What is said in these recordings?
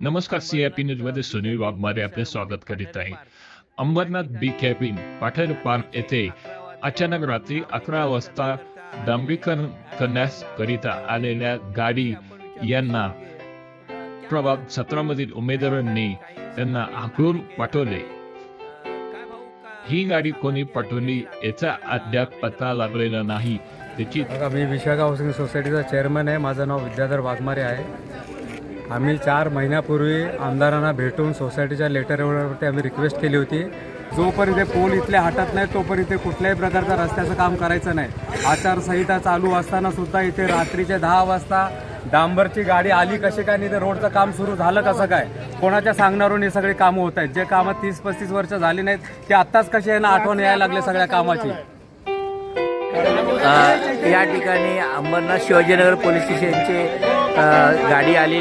नमस्कार C I P न्यूजमध्ये सुनील वाघमारे आपले स्वागत करीत आहे. अंबरनाथ बी कॅबिन पाठर पार्क येथे अचानक रात्री अकरा वाजता डांबरीकरण करण्यास करिता आलेल्या गाडी यांना प्रभाग सत्रामधील उमेदवारांनी त्यांना हाकलून पाठवले. ही गाडी कोणी पाठवली याचा अद्याप पत्ता लागलेला नाही. त्याची मी विशाखा हाऊसिंग सोसायटीचा चेअरमन आहे. माझं नाव विद्याधर वाघमारे आहे. आम्ही चार महिन्यापूर्वी आमदारांना भेटून सोसायटीच्या लेटरवरती आम्ही रिक्वेस्ट केली होती. जोपर्यंत पोल इथले हटत नाही तोपर्यंत कुठल्याही प्रकारचं रस्त्याचं काम करायचं नाही. आचारसंहिता चालू असताना सुद्धा इथे रात्रीचे दहा वाजता डांबरची गाडी आली कशी काय नाही तर रोडचं काम सुरू झालं कसं काय? कोणाच्या सांगणारून हे सगळी कामं होत आहेत? जे कामं तीस पस्तीस वर्ष झाली नाहीत ते आत्ताच कशी आहे ना आठवण यायला लागले सगळ्या कामाची? या ठिकाणी अंबरनाथ शिवाजीनगर पोलीस स्टेशनची गाडी आली.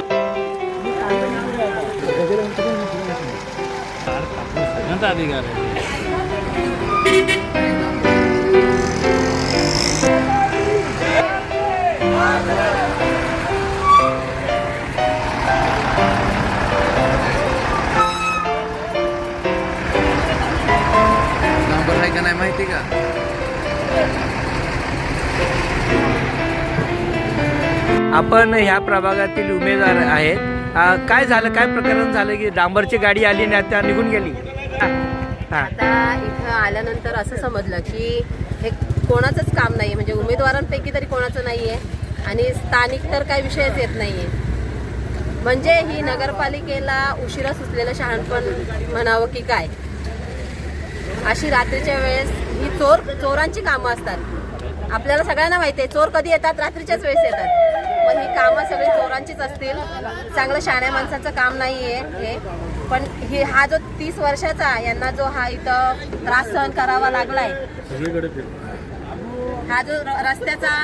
नंबर आहे का नाही माहिती का आपण ह्या प्रभागातील उमेदवार आहेत. काय झालं काय प्रकरण झालं की डांबरची गाडी आली आणि त्या निघून गेली? आता इथं आल्यानंतर असं समजलं की हे कोणाचंच काम नाही म्हणजे उमेदवारांपैकी तरी कोणाचं नाही आहे आणि स्थानिक तर काही विषयच येत नाही आहे म्हणजे ही नगरपालिकेला उशिरा सुचलेलं शहाणपण म्हणावं की काय? अशी रात्रीच्या वेळेस ही चोर चोरांची कामं असतात. आपल्याला सगळ्यांना माहिती आहे चोर कधी येतात? रात्रीच्याच वेळेस येतात. पण ही कामं सगळी चोरांचीच असतील. चांगलं शाण्या माणसाचं काम नाही आहे हे. पण हे हा जो तीस वर्षाचा यांना जो हा इथं त्रास सहन करावा लागलाय हा जो रस्त्याचा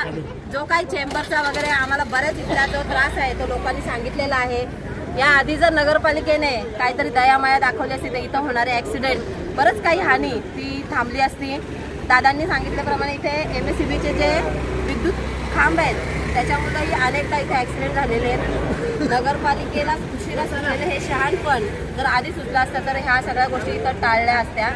जो काही चेंबरचा वगैरे आम्हाला बऱ्याच इथला जो त्रास आहे तो लोकांनी सांगितलेला आहे. या आधी जर नगरपालिकेने काहीतरी दयामाया दाखवली असती तर इथं होणारे ऍक्सिडेंट बरंच काही हानी ती थांबली असती. दादांनी सांगितल्याप्रमाणे इथे एम एस सी बीचे जे विद्युत खांब आहेत त्याच्यामुळेही अनेकदा इथे ऍक्सिडेंट झालेले आहेत. नगरपालिकेला उशिरा सुचलेलं हे शहाणपण जर आधी सुचलं असतं तर ह्या सगळ्या गोष्टी इथं टाळल्या असत्या.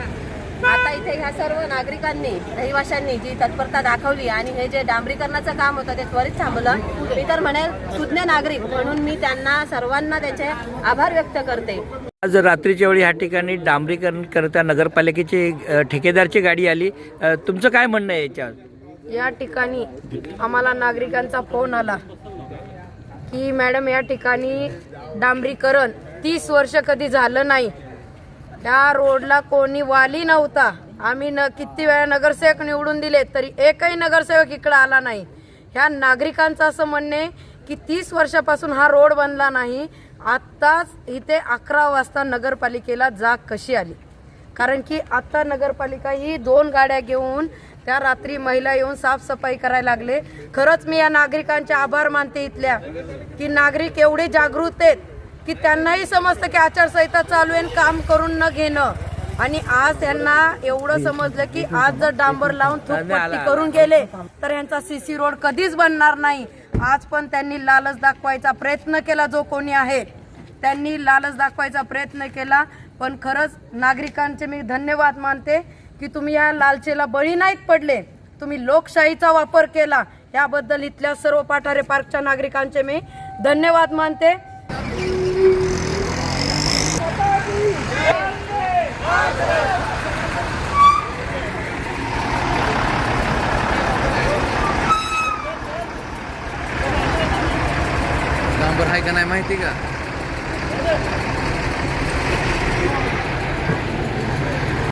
आता इथे ह्या सर्व नागरिकांनी रहिवाशांनी जी तत्परता दाखवली आणि हे जे डांबरीकरणाचं काम होतं ते त्वरित थांबलं मी तर म्हणेल सुज्ञ नागरिक म्हणून मी त्यांना सर्वांना त्यांचे आभार व्यक्त करते. आज रात्रीच्या वेळी ह्या ठिकाणी डांबरीकरण करता नगरपालिकेची ठेकेदारची गाडी आली. तुमचं काय म्हणणं आहे याच्यावर? या ठिकाणी आम्हाला नागरिकांचा फोन आला की मॅडम या ठिकाणी डांबरीकरण तीस वर्ष कधी झालं नाही. या रोडला कोणी वाली नव्हता. आम्ही न किती वेळा नगरसेवक निवडून दिले तरी एकही नगरसेवक इकडे आला नाही. ह्या नागरिकांचं असं म्हणणे की तीस वर्षापासून हा रोड बनला नाही. आत्ताच इथे अकरा वाजता नगरपालिकेला जाग कशी आली? कारण की आत्ता नगरपालिका ही दोन गाड्या घेऊन त्या रात्री महिला येऊन साफसफाई करायला लागले. खरंच मी या नागरिकांचे आभार मानते इथल्या. की नागरिक एवढे जागृत आहेत की त्यांनाही समजतं की आचारसंहिता चालू आहे काम करून न घेणं. आणि आज त्यांना एवढं समजलं की आज जर डांबर लावून थोपपट्टी करून गेले तर यांचा सीसी रोड कधीच बनणार नाही. आज पण त्यांनी लालच दाखवायचा प्रयत्न केला जो कोणी आहे. त्यांनी लालच दाखवायचा प्रयत्न केला. पण खरंच नागरिकांचे मी धन्यवाद मानते. की तुम्ही या लालचेला बळी नाहीत पडले. तुम्ही लोकशाहीचा वापर केला. याबद्दल इथल्या सर्व पाठारे पार्कच्या नागरिकांचे मी धन्यवाद मानते. डांबर आहे का नाही माहिती का?